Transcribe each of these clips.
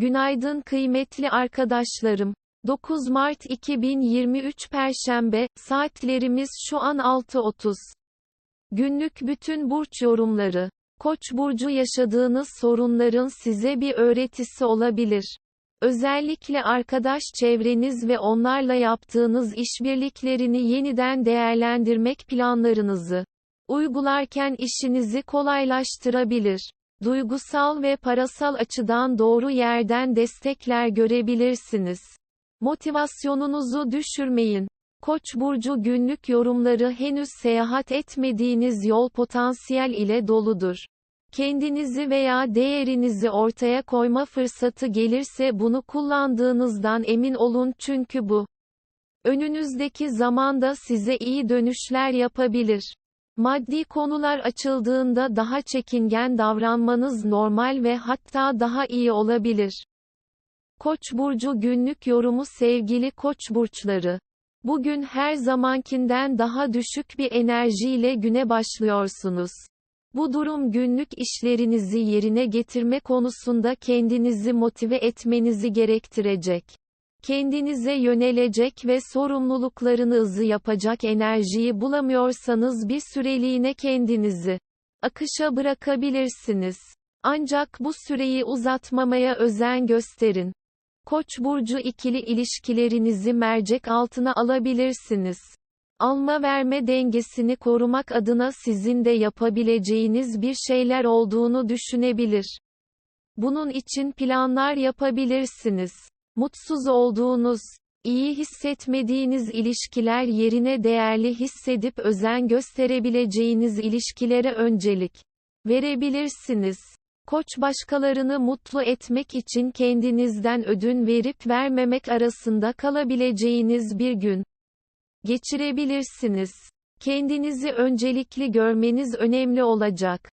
Günaydın kıymetli arkadaşlarım. 9 Mart 2023 Perşembe, saatlerimiz şu an 6.30. Günlük bütün burç yorumları. Koç burcu yaşadığınız sorunların size bir öğretisi olabilir. Özellikle arkadaş çevreniz ve onlarla yaptığınız işbirliklerini yeniden değerlendirmek planlarınızı uygularken işinizi kolaylaştırabilir. Duygusal ve parasal açıdan doğru yerden destekler görebilirsiniz. Motivasyonunuzu düşürmeyin. Koç burcu günlük yorumları henüz seyahat etmediğiniz yol potansiyel ile doludur. Kendinizi veya değerinizi ortaya koyma fırsatı gelirse bunu kullandığınızdan emin olun çünkü bu önünüzdeki zamanda size iyi dönüşler yapabilir. Maddi konular açıldığında daha çekingen davranmanız normal ve hatta daha iyi olabilir. Koç burcu günlük yorumu sevgili Koç burçları. Bugün her zamankinden daha düşük bir enerjiyle güne başlıyorsunuz. Bu durum günlük işlerinizi yerine getirme konusunda kendinizi motive etmenizi gerektirecek. Kendinize yönelecek ve sorumluluklarınızı yapacak enerjiyi bulamıyorsanız bir süreliğine kendinizi akışa bırakabilirsiniz. Ancak bu süreyi uzatmamaya özen gösterin. Koç burcu ikili ilişkilerinizi mercek altına alabilirsiniz. Alma verme dengesini korumak adına sizin de yapabileceğiniz bir şeyler olduğunu düşünebilir. Bunun için planlar yapabilirsiniz. Mutsuz olduğunuz, iyi hissetmediğiniz ilişkiler yerine değerli hissedip özen gösterebileceğiniz ilişkilere öncelik verebilirsiniz. Koç başkalarını mutlu etmek için kendinizden ödün verip vermemek arasında kalabileceğiniz bir gün geçirebilirsiniz. Kendinizi öncelikli görmeniz önemli olacak.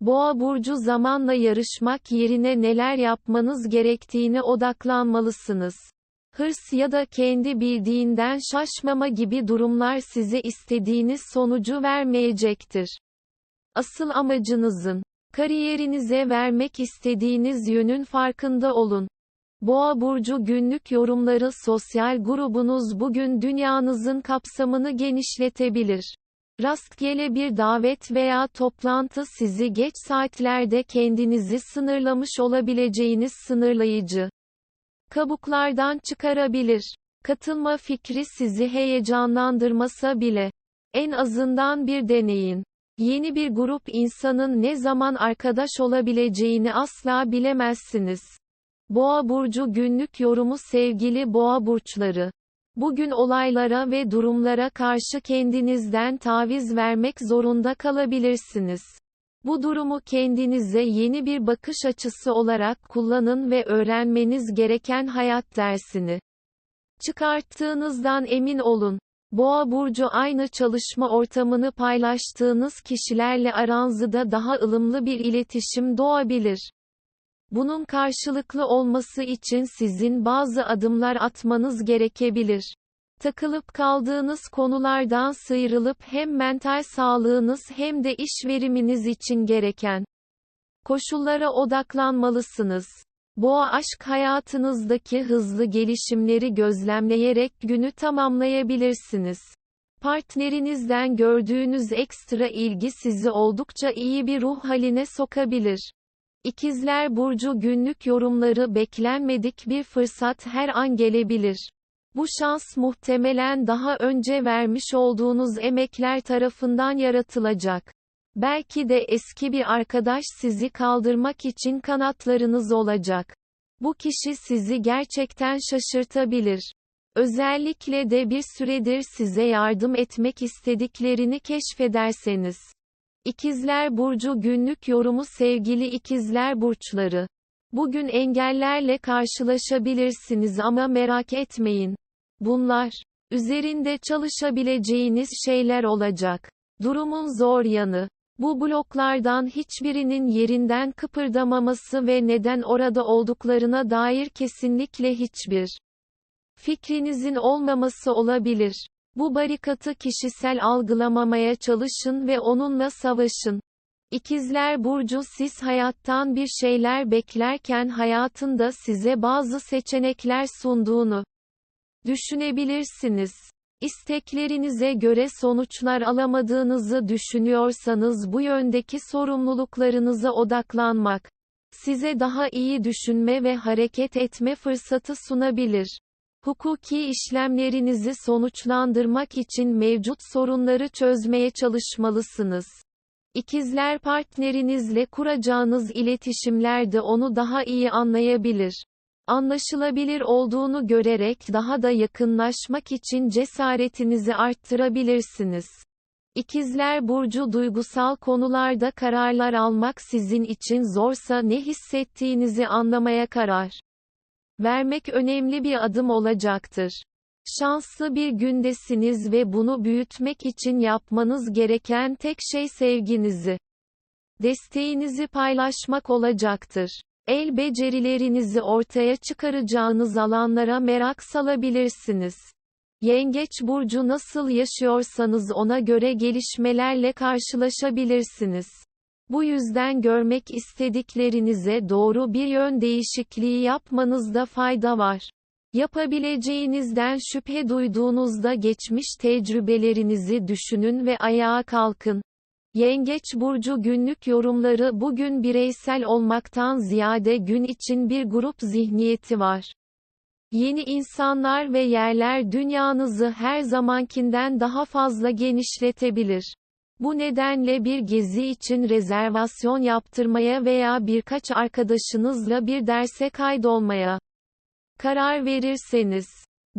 Boğa burcu zamanla yarışmak yerine neler yapmanız gerektiğine odaklanmalısınız. Hırs ya da kendi bildiğinden şaşmama gibi durumlar size istediğiniz sonucu vermeyecektir. Asıl amacınızın kariyerinize vermek istediğiniz yönün farkında olun. Boğa burcu günlük yorumları sosyal grubunuz bugün dünyanızın kapsamını genişletebilir. Rastgele bir davet veya toplantı sizi geç saatlerde kendinizi sınırlamış olabileceğiniz sınırlayıcı kabuklardan çıkarabilir. Katılma fikri sizi heyecanlandırmasa bile en azından bir deneyin. Yeni bir grup insanın ne zaman arkadaş olabileceğini asla bilemezsiniz. Boğa burcu günlük yorumu sevgili boğa burçları Bugün olaylara ve durumlara karşı kendinizden taviz vermek zorunda kalabilirsiniz. Bu durumu kendinize yeni bir bakış açısı olarak kullanın ve öğrenmeniz gereken hayat dersini çıkarttığınızdan emin olun. Boğa burcu aynı çalışma ortamını paylaştığınız kişilerle aranızda daha ılımlı bir iletişim doğabilir. Bunun karşılıklı olması için sizin bazı adımlar atmanız gerekebilir. Takılıp kaldığınız konulardan sıyrılıp hem mental sağlığınız hem de iş veriminiz için gereken koşullara odaklanmalısınız. Boğa aşk hayatınızdaki hızlı gelişimleri gözlemleyerek günü tamamlayabilirsiniz. Partnerinizden gördüğünüz ekstra ilgi sizi oldukça iyi bir ruh haline sokabilir. İkizler Burcu günlük yorumları beklenmedik bir fırsat her an gelebilir. Bu şans muhtemelen daha önce vermiş olduğunuz emekler tarafından yaratılacak. Belki de eski bir arkadaş sizi kaldırmak için kanatlarınız olacak. Bu kişi sizi gerçekten şaşırtabilir. Özellikle de bir süredir size yardım etmek istediklerini keşfederseniz. İkizler Burcu günlük yorumu sevgili ikizler burçları. Bugün engellerle karşılaşabilirsiniz ama merak etmeyin. Bunlar, üzerinde çalışabileceğiniz şeyler olacak. Durumun zor yanı, bu bloklardan hiçbirinin yerinden kıpırdamaması ve neden orada olduklarına dair kesinlikle hiçbir fikrinizin olmaması olabilir. Bu barikatı kişisel algılamamaya çalışın ve onunla savaşın. İkizler Burcu siz hayattan bir şeyler beklerken hayatında size bazı seçenekler sunduğunu düşünebilirsiniz. İsteklerinize göre sonuçlar alamadığınızı düşünüyorsanız bu yöndeki sorumluluklarınıza odaklanmak size daha iyi düşünme ve hareket etme fırsatı sunabilir. Hukuki işlemlerinizi sonuçlandırmak için mevcut sorunları çözmeye çalışmalısınız. İkizler partnerinizle kuracağınız iletişimlerde onu daha iyi anlayabilir. Anlaşılabilir olduğunu görerek daha da yakınlaşmak için cesaretinizi arttırabilirsiniz. İkizler Burcu duygusal konularda kararlar almak sizin için zorsa ne hissettiğinizi anlamaya karar vermek önemli bir adım olacaktır. Şanslı bir gündesiniz ve bunu büyütmek için yapmanız gereken tek şey sevginizi, desteğinizi paylaşmak olacaktır. El becerilerinizi ortaya çıkaracağınız alanlara merak salabilirsiniz. Yengeç burcu nasıl yaşıyorsanız ona göre gelişmelerle karşılaşabilirsiniz. Bu yüzden görmek istediklerinize doğru bir yön değişikliği yapmanızda fayda var. Yapabileceğinizden şüphe duyduğunuzda geçmiş tecrübelerinizi düşünün ve ayağa kalkın. Yengeç burcu günlük yorumları bugün bireysel olmaktan ziyade gün için bir grup zihniyeti var. Yeni insanlar ve yerler dünyanızı her zamankinden daha fazla genişletebilir. Bu nedenle bir gezi için rezervasyon yaptırmaya veya birkaç arkadaşınızla bir derse kaydolmaya karar verirseniz,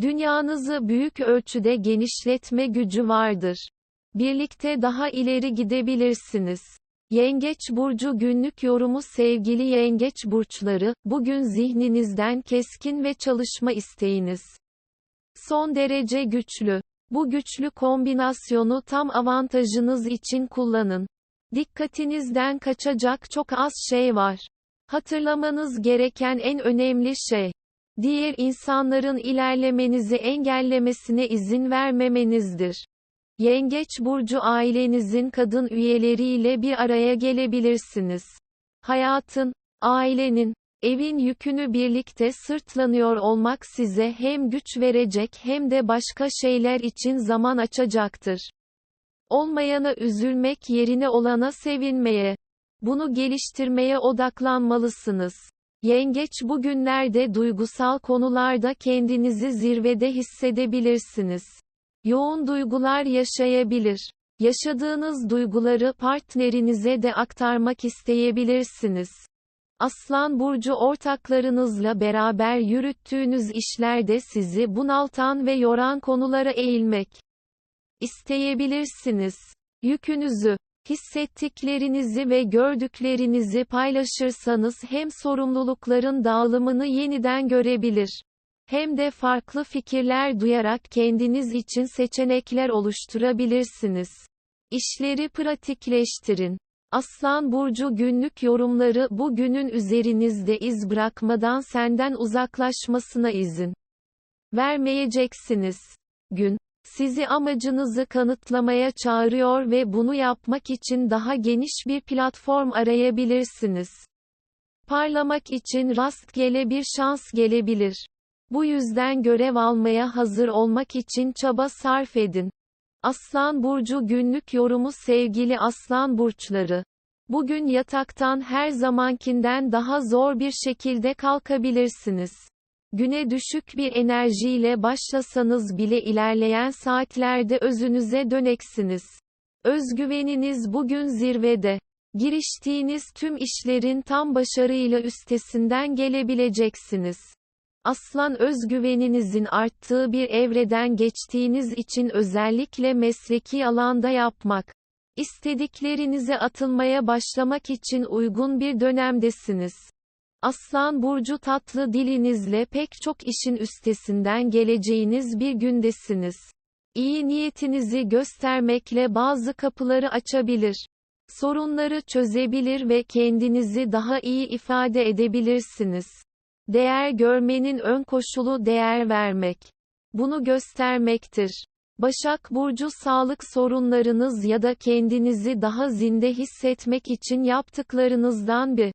dünyanızı büyük ölçüde genişletme gücü vardır. Birlikte daha ileri gidebilirsiniz. Yengeç burcu günlük yorumu sevgili yengeç burçları, bugün zihninizden keskin ve çalışma isteğiniz son derece güçlü. Bu güçlü kombinasyonu tam avantajınız için kullanın. Dikkatinizden kaçacak çok az şey var. Hatırlamanız gereken en önemli şey, diğer insanların ilerlemenizi engellemesine izin vermemenizdir. Yengeç burcu ailenizin kadın üyeleriyle bir araya gelebilirsiniz. Hayatın, ailenin, evin yükünü birlikte sırtlanıyor olmak size hem güç verecek hem de başka şeyler için zaman açacaktır. Olmayana üzülmek yerine olana sevinmeye, bunu geliştirmeye odaklanmalısınız. Yengeç bugünlerde duygusal konularda kendinizi zirvede hissedebilirsiniz. Yoğun duygular yaşayabilir. Yaşadığınız duyguları partnerinize de aktarmak isteyebilirsiniz. Aslan burcu ortaklarınızla beraber yürüttüğünüz işlerde sizi bunaltan ve yoran konulara eğilmek isteyebilirsiniz. Yükünüzü, hissettiklerinizi ve gördüklerinizi paylaşırsanız hem sorumlulukların dağılımını yeniden görebilir hem de farklı fikirler duyarak kendiniz için seçenekler oluşturabilirsiniz. İşleri pratikleştirin. Aslan burcu günlük yorumları bu günün üzerinizde iz bırakmadan senden uzaklaşmasına izin vermeyeceksiniz. Gün sizi amacınızı kanıtlamaya çağırıyor ve bunu yapmak için daha geniş bir platform arayabilirsiniz. Parlamak için rastgele bir şans gelebilir. Bu yüzden görev almaya hazır olmak için çaba sarf edin. Aslan burcu günlük yorumu sevgili aslan burçları. Bugün yataktan her zamankinden daha zor bir şekilde kalkabilirsiniz. Güne düşük bir enerjiyle başlasanız bile ilerleyen saatlerde özünüze döneksiniz. Özgüveniniz bugün zirvede. Giriştiğiniz tüm işlerin tam başarıyla üstesinden gelebileceksiniz. Aslan özgüveninizin arttığı bir evreden geçtiğiniz için özellikle mesleki alanda yapmak, istediklerinize atılmaya başlamak için uygun bir dönemdesiniz. Aslan burcu tatlı dilinizle pek çok işin üstesinden geleceğiniz bir gündesiniz. İyi niyetinizi göstermekle bazı kapıları açabilir. Sorunları çözebilir ve kendinizi daha iyi ifade edebilirsiniz. Değer görmenin ön koşulu değer vermek. Bunu göstermektir. Başak Burcu sağlık sorunlarınız ya da kendinizi daha zinde hissetmek için yaptıklarınızdan bir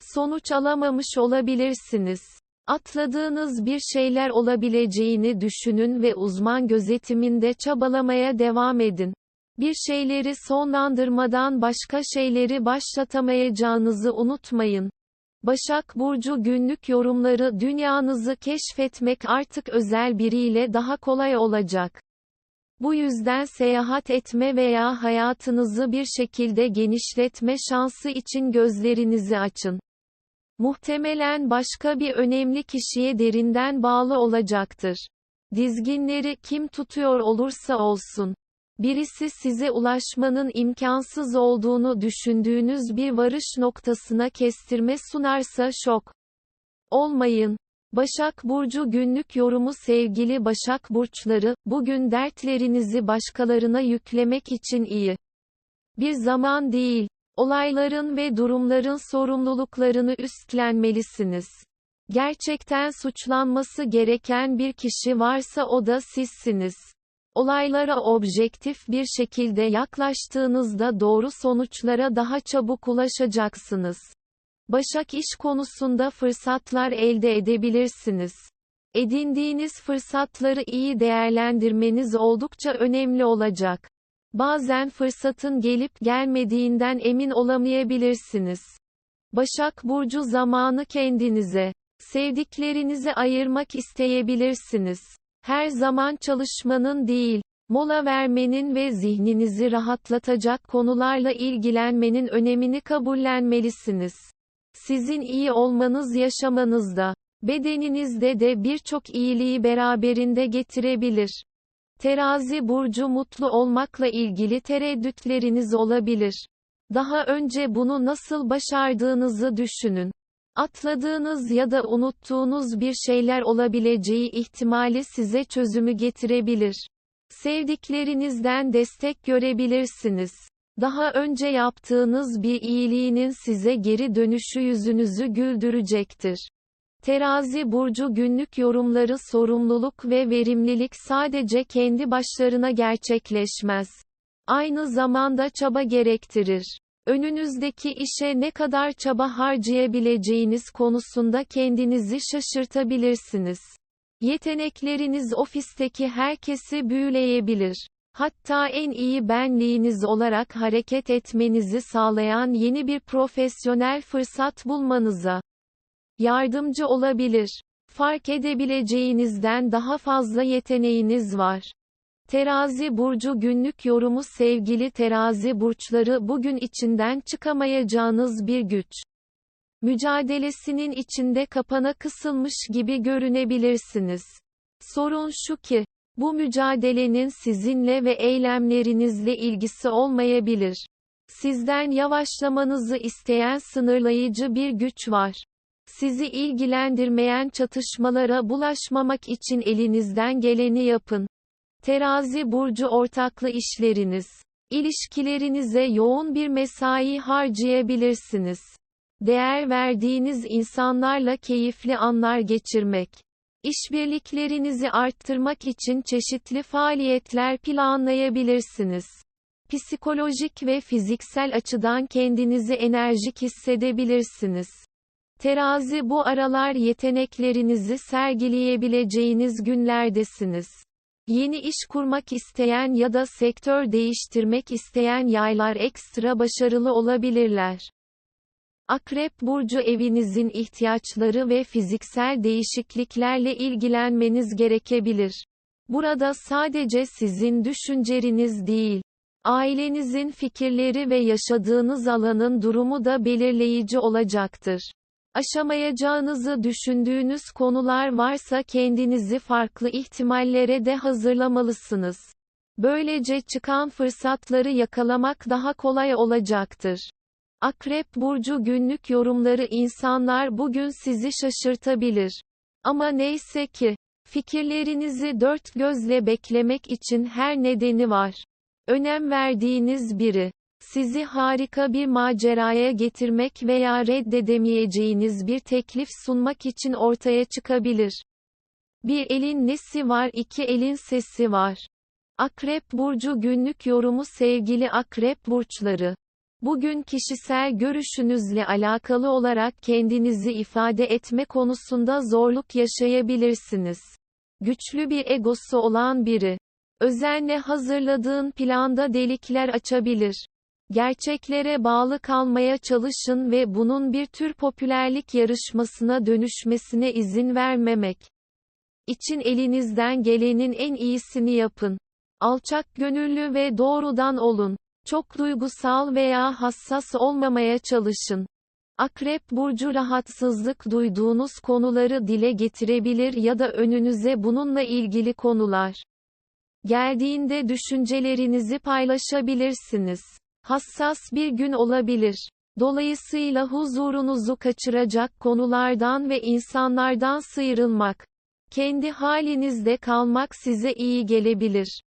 sonuç alamamış olabilirsiniz. Atladığınız bir şeyler olabileceğini düşünün ve uzman gözetiminde çabalamaya devam edin. Bir şeyleri sonlandırmadan başka şeyleri başlatamayacağınızı unutmayın. Başak Burcu günlük yorumları dünyanızı keşfetmek artık özel biriyle daha kolay olacak. Bu yüzden seyahat etme veya hayatınızı bir şekilde genişletme şansı için gözlerinizi açın. Muhtemelen başka bir önemli kişiye derinden bağlı olacaktır. Dizginleri kim tutuyor olursa olsun. Birisi size ulaşmanın imkansız olduğunu düşündüğünüz bir varış noktasına kestirme sunarsa şok olmayın. Başak Burcu günlük yorumu sevgili Başak Burçları, bugün dertlerinizi başkalarına yüklemek için iyi. Bir zaman değil. Olayların ve durumların sorumluluklarını üstlenmelisiniz. Gerçekten suçlanması gereken bir kişi varsa o da sizsiniz. Olaylara objektif bir şekilde yaklaştığınızda doğru sonuçlara daha çabuk ulaşacaksınız. Başak iş konusunda fırsatlar elde edebilirsiniz. Edindiğiniz fırsatları iyi değerlendirmeniz oldukça önemli olacak. Bazen fırsatın gelip gelmediğinden emin olamayabilirsiniz. Başak Burcu zamanı kendinize, sevdiklerinize ayırmak isteyebilirsiniz. Her zaman çalışmanın değil, mola vermenin ve zihninizi rahatlatacak konularla ilgilenmenin önemini kabullenmelisiniz. Sizin iyi olmanız yaşamanızda, bedeninizde de birçok iyiliği beraberinde getirebilir. Terazi burcu mutlu olmakla ilgili tereddütleriniz olabilir. Daha önce bunu nasıl başardığınızı düşünün. Atladığınız ya da unuttuğunuz bir şeyler olabileceği ihtimali size çözümü getirebilir. Sevdiklerinizden destek görebilirsiniz. Daha önce yaptığınız bir iyiliğinin size geri dönüşü yüzünüzü güldürecektir. Terazi burcu günlük yorumları sorumluluk ve verimlilik sadece kendi başlarına gerçekleşmez. Aynı zamanda çaba gerektirir. Önünüzdeki işe ne kadar çaba harcayabileceğiniz konusunda kendinizi şaşırtabilirsiniz. Yetenekleriniz ofisteki herkesi büyüleyebilir. Hatta en iyi benliğiniz olarak hareket etmenizi sağlayan yeni bir profesyonel fırsat bulmanıza yardımcı olabilir. Fark edebileceğinizden daha fazla yeteneğiniz var. Terazi burcu günlük yorumu sevgili terazi burçları bugün içinden çıkamayacağınız bir güç. Mücadelesinin içinde kapana kısılmış gibi görünebilirsiniz. Sorun şu ki, bu mücadelenin sizinle ve eylemlerinizle ilgisi olmayabilir. Sizden yavaşlamanızı isteyen sınırlayıcı bir güç var. Sizi ilgilendirmeyen çatışmalara bulaşmamak için elinizden geleni yapın. Terazi burcu ortaklı işleriniz. İlişkilerinize yoğun bir mesai harcayabilirsiniz. Değer verdiğiniz insanlarla keyifli anlar geçirmek. İşbirliklerinizi arttırmak için çeşitli faaliyetler planlayabilirsiniz. Psikolojik ve fiziksel açıdan kendinizi enerjik hissedebilirsiniz. Terazi bu aralar yeteneklerinizi sergileyebileceğiniz günlerdesiniz. Yeni iş kurmak isteyen ya da sektör değiştirmek isteyen yaylar ekstra başarılı olabilirler. Akrep burcu evinizin ihtiyaçları ve fiziksel değişikliklerle ilgilenmeniz gerekebilir. Burada sadece sizin düşünceriniz değil, ailenizin fikirleri ve yaşadığınız alanın durumu da belirleyici olacaktır. Aşamayacağınızı düşündüğünüz konular varsa kendinizi farklı ihtimallere de hazırlamalısınız. Böylece çıkan fırsatları yakalamak daha kolay olacaktır. Akrep burcu günlük yorumları insanlar bugün sizi şaşırtabilir. Ama neyse ki fikirlerinizi dört gözle beklemek için her nedeni var. Önem verdiğiniz biri sizi harika bir maceraya getirmek veya reddedemeyeceğiniz bir teklif sunmak için ortaya çıkabilir. Bir elin nesi var iki elin sesi var. Akrep Burcu günlük yorumu sevgili Akrep Burçları. Bugün kişisel görüşünüzle alakalı olarak kendinizi ifade etme konusunda zorluk yaşayabilirsiniz. Güçlü bir egosu olan biri. Özenle hazırladığın planda delikler açabilir. Gerçeklere bağlı kalmaya çalışın ve bunun bir tür popülerlik yarışmasına dönüşmesine izin vermemek için elinizden gelenin en iyisini yapın. Alçak gönüllü ve doğrudan olun. Çok duygusal veya hassas olmamaya çalışın. Akrep burcu rahatsızlık duyduğunuz konuları dile getirebilir ya da önünüze bununla ilgili konular geldiğinde düşüncelerinizi paylaşabilirsiniz. Hassas bir gün olabilir. Dolayısıyla huzurunuzu kaçıracak konulardan ve insanlardan sıyrılmak, kendi halinizde kalmak size iyi gelebilir.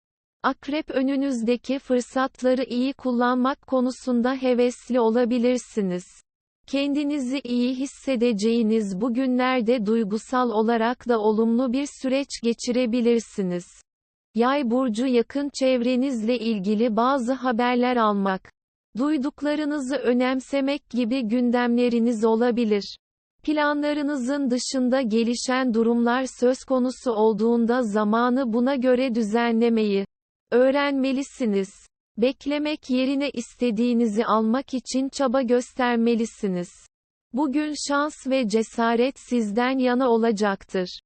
Akrep önünüzdeki fırsatları iyi kullanmak konusunda hevesli olabilirsiniz. Kendinizi iyi hissedeceğiniz bu günlerde duygusal olarak da olumlu bir süreç geçirebilirsiniz. Yay burcu yakın çevrenizle ilgili bazı haberler almak, duyduklarınızı önemsemek gibi gündemleriniz olabilir. Planlarınızın dışında gelişen durumlar söz konusu olduğunda zamanı buna göre düzenlemeyi öğrenmelisiniz. Beklemek yerine istediğinizi almak için çaba göstermelisiniz. Bugün şans ve cesaret sizden yana olacaktır.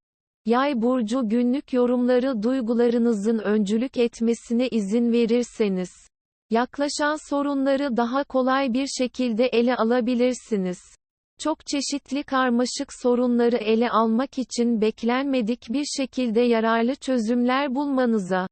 Yay burcu günlük yorumları duygularınızın öncülük etmesine izin verirseniz, yaklaşan sorunları daha kolay bir şekilde ele alabilirsiniz. Çok çeşitli karmaşık sorunları ele almak için beklenmedik bir şekilde yararlı çözümler bulmanıza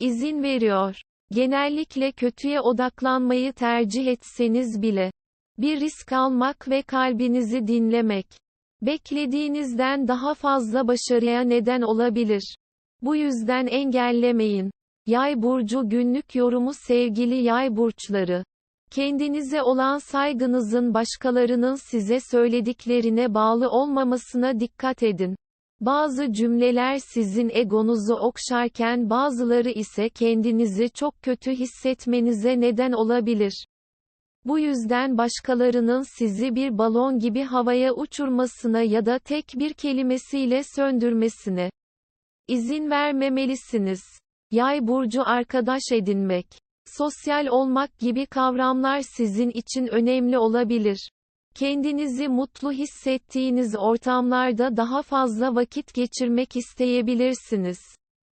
izin veriyor. Genellikle kötüye odaklanmayı tercih etseniz bile bir risk almak ve kalbinizi dinlemek beklediğinizden daha fazla başarıya neden olabilir. Bu yüzden engellemeyin. Yay burcu günlük yorumu sevgili yay burçları Kendinize olan saygınızın başkalarının size söylediklerine bağlı olmamasına dikkat edin. Bazı cümleler sizin egonuzu okşarken bazıları ise kendinizi çok kötü hissetmenize neden olabilir. Bu yüzden başkalarının sizi bir balon gibi havaya uçurmasına ya da tek bir kelimesiyle söndürmesine izin vermemelisiniz. Yay burcu arkadaş edinmek Sosyal olmak gibi kavramlar sizin için önemli olabilir. Kendinizi mutlu hissettiğiniz ortamlarda daha fazla vakit geçirmek isteyebilirsiniz.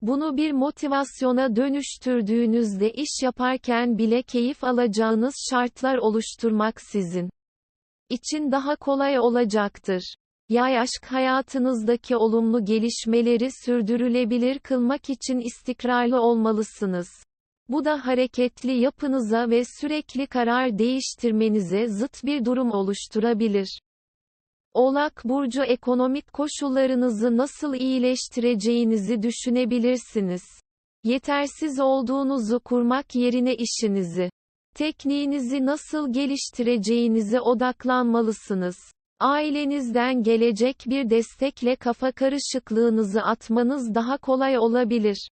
Bunu bir motivasyona dönüştürdüğünüzde iş yaparken bile keyif alacağınız şartlar oluşturmak sizin için daha kolay olacaktır. Yay aşk hayatınızdaki olumlu gelişmeleri sürdürülebilir kılmak için istikrarlı olmalısınız. Bu da hareketli yapınıza ve sürekli karar değiştirmenize zıt bir durum oluşturabilir. Oğlak burcu ekonomik koşullarınızı nasıl iyileştireceğinizi düşünebilirsiniz. Yetersiz olduğunuzu kurmak yerine işinizi, tekniğinizi nasıl geliştireceğinize odaklanmalısınız. Ailenizden gelecek bir destekle kafa karışıklığınızı atmanız daha kolay olabilir.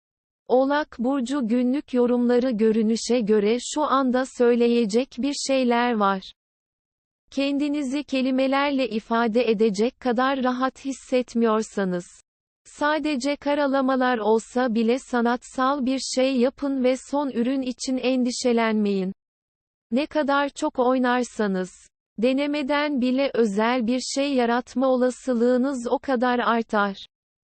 Oğlak Burcu günlük yorumları görünüşe göre şu anda söyleyecek bir şeyler var. Kendinizi kelimelerle ifade edecek kadar rahat hissetmiyorsanız, sadece karalamalar olsa bile sanatsal bir şey yapın ve son ürün için endişelenmeyin. Ne kadar çok oynarsanız, denemeden bile özel bir şey yaratma olasılığınız o kadar artar.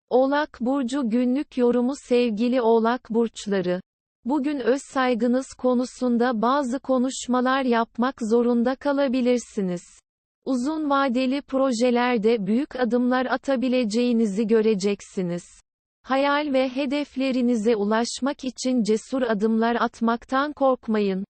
Oğlak Burcu günlük yorumu sevgili Oğlak Burçları. Bugün öz saygınız konusunda bazı konuşmalar yapmak zorunda kalabilirsiniz. Uzun vadeli projelerde büyük adımlar atabileceğinizi göreceksiniz. Hayal ve hedeflerinize ulaşmak için cesur adımlar atmaktan korkmayın.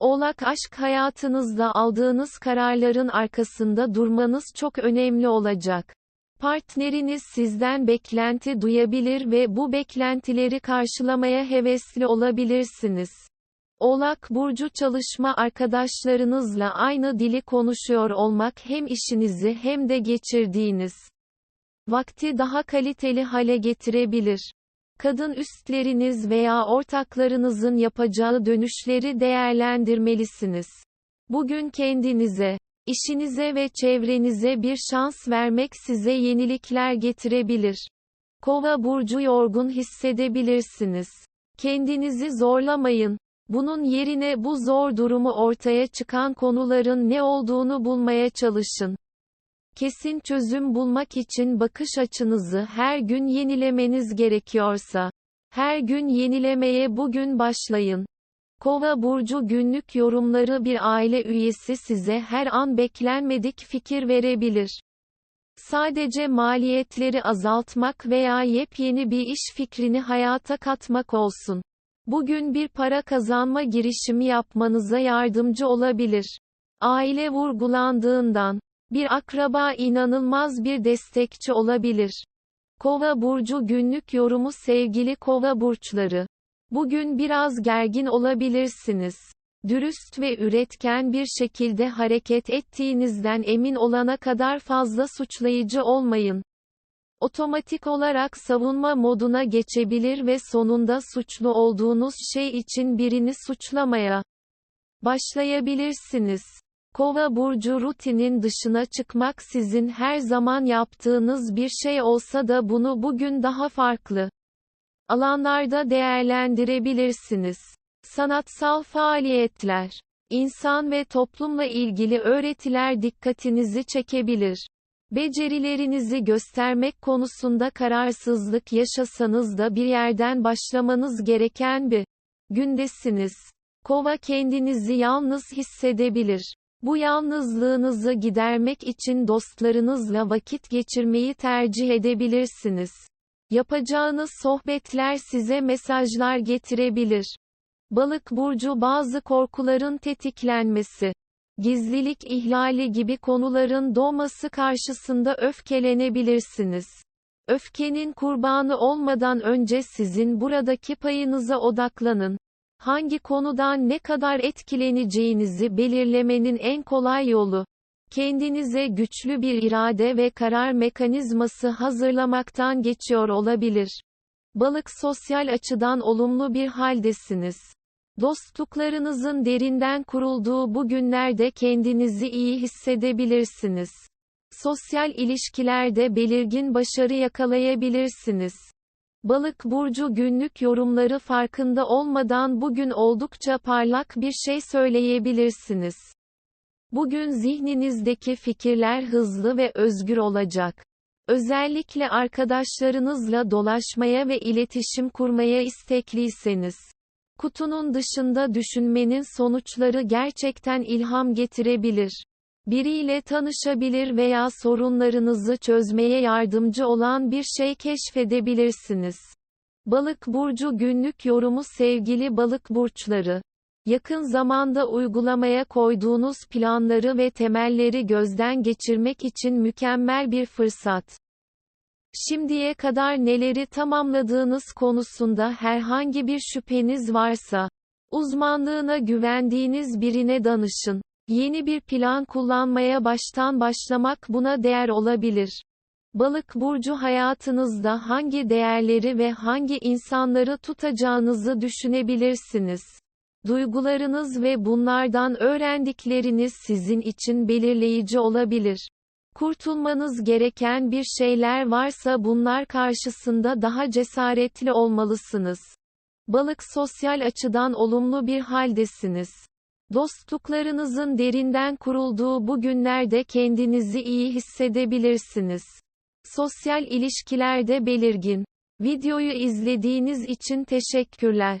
Oğlak aşk hayatınızda aldığınız kararların arkasında durmanız çok önemli olacak. Partneriniz sizden beklenti duyabilir ve bu beklentileri karşılamaya hevesli olabilirsiniz. Oğlak burcu çalışma arkadaşlarınızla aynı dili konuşuyor olmak hem işinizi hem de geçirdiğiniz vakti daha kaliteli hale getirebilir. Kadın üstleriniz veya ortaklarınızın yapacağı dönüşleri değerlendirmelisiniz. Bugün kendinize, işinize ve çevrenize bir şans vermek size yenilikler getirebilir. Kova burcu yorgun hissedebilirsiniz. Kendinizi zorlamayın. Bunun yerine bu zor durumu ortaya çıkan konuların ne olduğunu bulmaya çalışın. Kesin çözüm bulmak için bakış açınızı her gün yenilemeniz gerekiyorsa, her gün yenilemeye bugün başlayın. Kova burcu günlük yorumları bir aile üyesi size her an beklenmedik fikir verebilir. Sadece maliyetleri azaltmak veya yepyeni bir iş fikrini hayata katmak olsun. Bugün bir para kazanma girişimi yapmanıza yardımcı olabilir. Aile vurgulandığından, bir akraba inanılmaz bir destekçi olabilir. Kova burcu günlük yorumu sevgili kova burçları. Bugün biraz gergin olabilirsiniz. Dürüst ve üretken bir şekilde hareket ettiğinizden emin olana kadar fazla suçlayıcı olmayın. Otomatik olarak savunma moduna geçebilir ve sonunda suçlu olduğunuz şey için birini suçlamaya başlayabilirsiniz. Kova burcu rutinin dışına çıkmak sizin her zaman yaptığınız bir şey olsa da bunu bugün daha farklı alanlarda değerlendirebilirsiniz. Sanatsal faaliyetler, insan ve toplumla ilgili öğretiler dikkatinizi çekebilir. Becerilerinizi göstermek konusunda kararsızlık yaşasanız da bir yerden başlamanız gereken bir gündesiniz. Kova kendinizi yalnız hissedebilir. Bu yalnızlığınızı gidermek için dostlarınızla vakit geçirmeyi tercih edebilirsiniz. Yapacağınız sohbetler size mesajlar getirebilir. Balık burcu bazı korkuların tetiklenmesi, gizlilik ihlali gibi konuların doğması karşısında öfkelenebilirsiniz. Öfkenin kurbanı olmadan önce sizin buradaki payınıza odaklanın. Hangi konudan ne kadar etkileneceğinizi belirlemenin en kolay yolu, kendinize güçlü bir irade ve karar mekanizması hazırlamaktan geçiyor olabilir. Balık sosyal açıdan olumlu bir haldesiniz. Dostluklarınızın derinden kurulduğu bu günlerde kendinizi iyi hissedebilirsiniz. Sosyal ilişkilerde belirgin başarı yakalayabilirsiniz. Balık burcu günlük yorumları farkında olmadan bugün oldukça parlak bir şey söyleyebilirsiniz. Bugün zihninizdeki fikirler hızlı ve özgür olacak. Özellikle arkadaşlarınızla dolaşmaya ve iletişim kurmaya istekliyseniz. Kutunun dışında düşünmenin sonuçları gerçekten ilham getirebilir. Biriyle tanışabilir veya sorunlarınızı çözmeye yardımcı olan bir şey keşfedebilirsiniz. Balık burcu günlük yorumu sevgili balık burçları. Yakın zamanda uygulamaya koyduğunuz planları ve temelleri gözden geçirmek için mükemmel bir fırsat. Şimdiye kadar neleri tamamladığınız konusunda herhangi bir şüpheniz varsa, uzmanlığına güvendiğiniz birine danışın. Yeni bir plan kullanmaya baştan başlamak buna değer olabilir. Balık burcu hayatınızda hangi değerleri ve hangi insanları tutacağınızı düşünebilirsiniz. Duygularınız ve bunlardan öğrendikleriniz sizin için belirleyici olabilir. Kurtulmanız gereken bir şeyler varsa bunlar karşısında daha cesaretli olmalısınız. Balık sosyal açıdan olumlu bir haldesiniz. Dostluklarınızın derinden kurulduğu bu günlerde kendinizi iyi hissedebilirsiniz. Sosyal ilişkilerde belirgin. Videoyu izlediğiniz için teşekkürler.